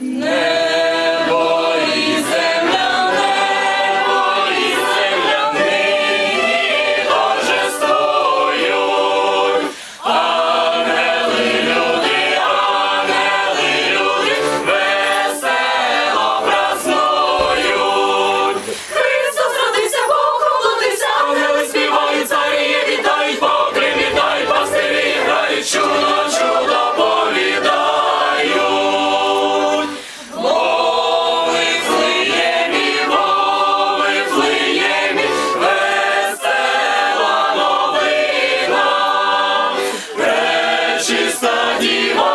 Amen. ça dira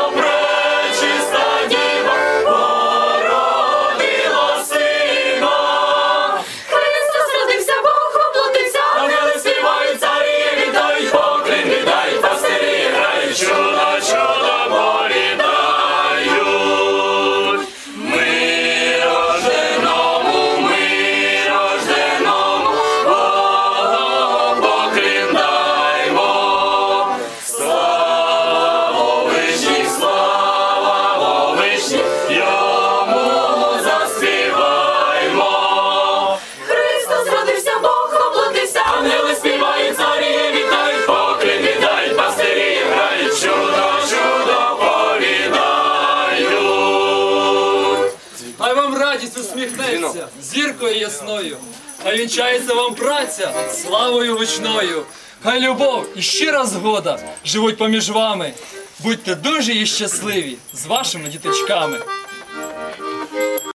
радість усміхнеться, зіркою ясною. Хай вінчається вам праця славою гучною. Хай любов і щира згода живуть поміж вами. Будьте дуже і щасливі з вашими діточками.